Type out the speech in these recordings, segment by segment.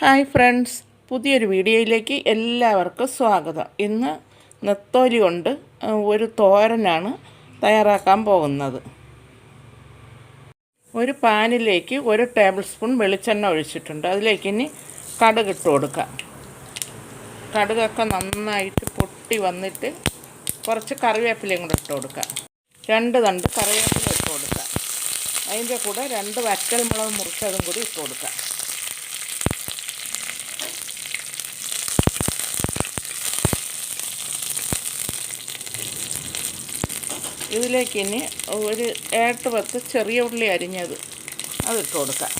Hi friends പുതിയൊരു വീഡിയോയിലേക്ക് എല്ലാവർക്കും സ്വാഗതം. ഇന്ന് നെത്തോലി കൊണ്ട് ഒരു തോരനാണ് തയ്യാറാക്കാൻ പോകുന്നത്. ഒരു പാനിലേക്ക് ഒരു ടേബിൾ സ്പൂൺ വെളിച്ചെണ്ണ ഒഴിച്ചിട്ടുണ്ട്. അതിലേക്ക് ഇനി കടുക് ഇട്ട് കൊടുക്കാം. കടുകൊക്കെ നന്നായിട്ട് പൊട്ടി വന്നിട്ട് കുറച്ച് കറിവേപ്പിലയും കൂടെ ഇട്ട് കൊടുക്കാം. രണ്ട് തണ്ട് കറിവേപ്പില ഇട്ട് കൊടുക്കാം. അതിന്റെ കൂടെ രണ്ട് വറ്റൽ മുളക് മുറിച്ചതും കൂടി ഇട്ട് കൊടുക്കാം. ഇതിലേക്ക് ഇനി ഒരു ഏട്ട് പത്ത് ചെറിയ ഉള്ളി അരിഞ്ഞത് അതിട്ട് കൊടുക്കാം.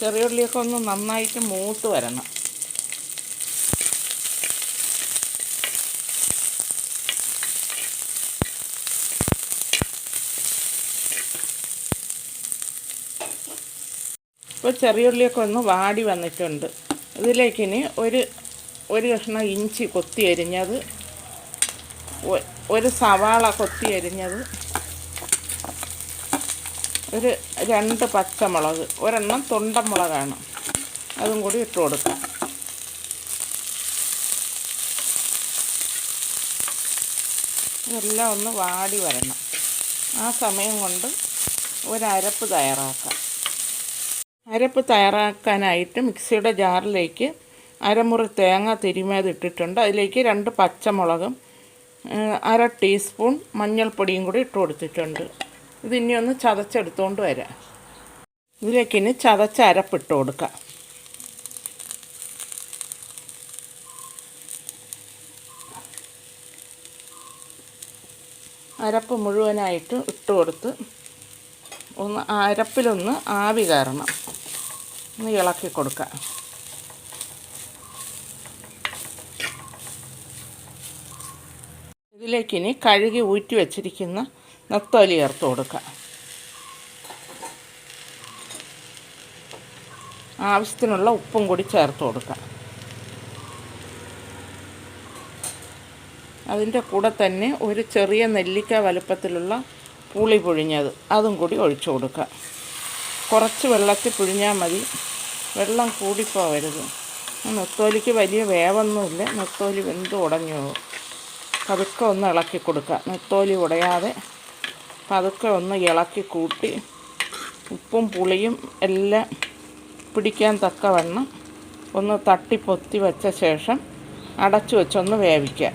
ചെറിയ ഉള്ളിയൊക്കെ ഒന്ന് നന്നായിട്ട് മൂത്ത് വരണം. ഇപ്പോൾ ചെറിയ ഉള്ളിയൊക്കെ ഒന്ന് വാടി വന്നിട്ടുണ്ട്. ഇതിലേക്ക് ഇനി ഒരു ഒരു കഷ്ണം ഇഞ്ചി കൊത്തി അരിഞ്ഞത്. ഒരു സവാള കൊത്തി അരിഞ്ഞത്. ഒരു രണ്ട് പച്ചമുളക് ഒരെണ്ണം തൊണ്ടമുളകാണ്. അതും കൂടി ഇട്ട് കൊടുക്കാം. ഇതെല്ലാം ഒന്ന് വാടി വരണം. ആ സമയം കൊണ്ട് ഒരരപ്പ് തയ്യാറാക്കാം. അരപ്പ് തയ്യാറാക്കാനായിട്ട് മിക്സിയുടെ ജാറിലേക്ക് അരമുറി തേങ്ങ തിരുമേത് ഇട്ടിട്ടുണ്ട്. അതിലേക്ക് രണ്ട് പച്ചമുളകും അര ടീസ്പൂൺ മഞ്ഞൾപ്പൊടിയും കൂടി ഇട്ട് കൊടുത്തിട്ടുണ്ട്. ഇതിനി ഒന്ന് ചതച്ചെടുത്തുകൊണ്ട് വരാം. ഇതിലേക്ക് ഇനി ചതച്ച അരപ്പിട്ട് കൊടുക്കാം. അരപ്പ് മുഴുവനായിട്ട് ഇട്ട് കൊടുത്ത് ഒന്ന് അരപ്പിലൊന്ന് ആവി കയറണം. ഒന്ന് ഇളക്കി കൊടുക്കാം. ഇതിലേക്കിനി കഴുകി ഊറ്റി വെച്ചിരിക്കുന്ന നത്തോലി ചേർത്ത് കൊടുക്കാം. ആവശ്യത്തിനുള്ള ഉപ്പും കൂടി ചേർത്ത് കൊടുക്കാം. അതിന്റെ കൂടെ തന്നെ ഒരു ചെറിയ നെല്ലിക്ക വലുപ്പത്തിലുള്ള പുളി പുഴിഞ്ഞത് അതും കൂടി ഒഴിച്ചു കൊടുക്കുക കുറച്ച് വെള്ളത്തിൽ പുഴിഞ്ഞാൽ മതി. വെള്ളം കൂടിപ്പോവരുത്. നെത്തോലിക്ക് വലിയ വേവൊന്നുമില്ല. നെത്തോലി വെന്ത് ഉടഞ്ഞു പോകും. പതുക്കെ ഒന്ന് ഇളക്കി കൊടുക്കുക. നെത്തോലി ഉടയാതെ പതുക്കെ ഒന്ന് ഇളക്കി കൂട്ടി ഉപ്പും പുളിയും എല്ലാം പിടിക്കാൻ തക്കവണ്ണം ഒന്ന് തട്ടി പൊത്തി വെച്ച ശേഷം അടച്ചു വെച്ചൊന്ന് വേവിക്കുക.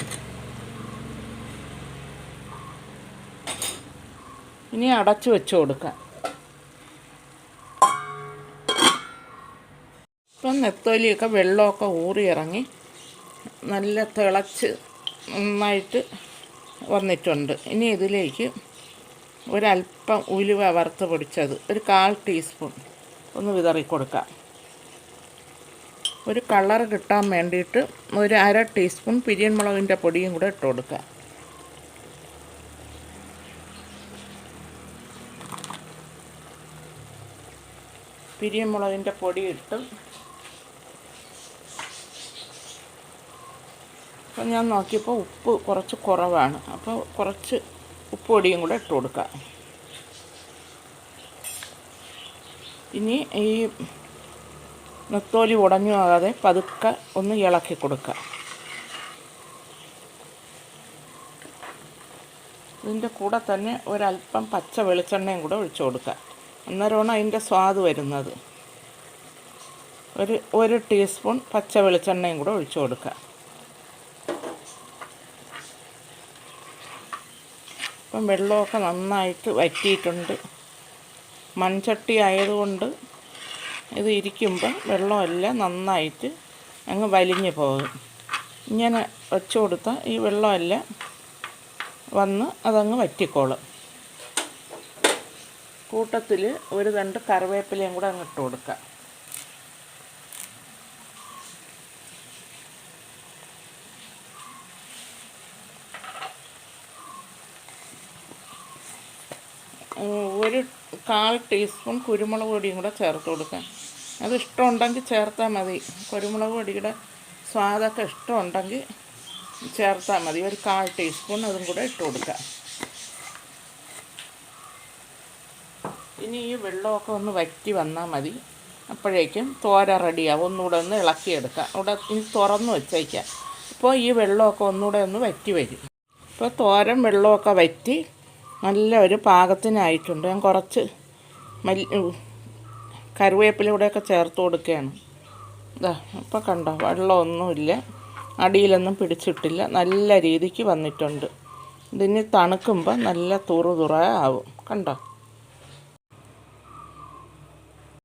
ഇനി അടച്ചു വെച്ച് കൊടുക്കാം ഇപ്പം നെത്തോലിയൊക്കെ വെള്ളമൊക്കെ ഊറിയിറങ്ങി നല്ല തിളച്ച് നന്നായിട്ട് വന്നിട്ടുണ്ട്. ഇനി ഇതിലേക്ക് ഒരല്പം ഉലുവ വറുത്ത് പൊടിച്ചത് ഒരു കാൽ ടീസ്പൂൺ ഒന്ന് വിതറി കൊടുക്കാം. ഒരു കളർ കിട്ടാൻ വേണ്ടിയിട്ട് ഒരു അര ടീസ്പൂൺ പിരിയൻ മുളകിന്റെ പൊടിയും കൂടെ ഇട്ട് കൊടുക്കാം പിരിയൻ മുളകിന്റെ പൊടി ഇട്ട് അപ്പം ഞാൻ നോക്കിയപ്പോൾ ഉപ്പ് കുറച്ച് കുറവാണ്. അപ്പോൾ കുറച്ച് ഉപ്പ് പൊടിയും കൂടെ ഇട്ട് കൊടുക്കാം. ഇനി ഈ നെത്തോലി ഉടഞ്ഞു ആകാതെ പതുക്കെ ഒന്ന് ഇളക്കി കൊടുക്കുക ഇതിന്റെ കൂടെ തന്നെ ഒരല്പം പച്ച വെളിച്ചെണ്ണയും കൂടെ ഒഴിച്ചു കൊടുക്കുക അന്നേരമാണ് അതിന്റെ സ്വാദ് വരുന്നത്. ഒരു ഒരു ടീസ്പൂൺ പച്ച വെളിച്ചെണ്ണയും കൂടെ ഒഴിച്ചു കൊടുക്കുക ഇപ്പം വെള്ളമൊക്കെ നന്നായിട്ട് വറ്റിയിട്ടുണ്ട്. മൺചട്ടി ആയതുകൊണ്ട് ഇത് ഇരിക്കുമ്പോൾ വെള്ളമെല്ലാം നന്നായിട്ട് അങ്ങ് വലിഞ്ഞു പോകും. ഇങ്ങനെ വെച്ച് കൊടുത്താൽ ഈ വെള്ളമെല്ലാം വന്ന് അതങ്ങ് വറ്റിക്കോളും. കൂട്ടത്തിൽ ഒരു രണ്ട് കറിവേപ്പിലയും കൂടെ അങ്ങ് ഇട്ട് കൊടുക്കുക ഒരു കാൽ ടീസ്പൂൺ കുരുമുളക് പൊടിയും കൂടെ ചേർത്ത് കൊടുക്കാം. അത് ഇഷ്ടമുണ്ടെങ്കിൽ ചേർത്താൽ മതി. കുരുമുളക് പൊടിയുടെ സ്വാദൊക്കെ ഇഷ്ടമുണ്ടെങ്കിൽ ചേർത്താൽ മതി. ഒരു കാൽ ടീസ്പൂൺ അതും കൂടെ ഇട്ട് കൊടുക്കാം. ഇനി ഈ വെള്ളമൊക്കെ ഒന്ന് വറ്റി വന്നാൽ മതി. അപ്പോഴേക്കും തോര റെഡിയാവും. ഒന്നുകൂടെ ഒന്ന് ഇളക്കിയെടുക്കാം. ഇവിടെ ഇനി തുറന്ന് വെച്ചേക്കാം. ഇപ്പോൾ ഈ വെള്ളമൊക്കെ ഒന്നുകൂടെ ഒന്ന് വറ്റി വരും. ഇപ്പോൾ തോരം വെള്ളമൊക്കെ വറ്റി നല്ല ഒരു പാകത്തിനായിട്ടുണ്ട്. ഞാൻ കുറച്ച് മല്ലി കറിവേപ്പിലൂടെയൊക്കെ ചേർത്ത് കൊടുക്കുകയാണ്. ഇതാ ഇപ്പോൾ കണ്ടോ വെള്ളമൊന്നുമില്ല. അടിയിലൊന്നും പിടിച്ചിട്ടില്ല. നല്ല രീതിക്ക് വന്നിട്ടുണ്ട്. ഇതിന് തണുക്കുമ്പോൾ നല്ല തുറു തുറ ആവും കണ്ടോ?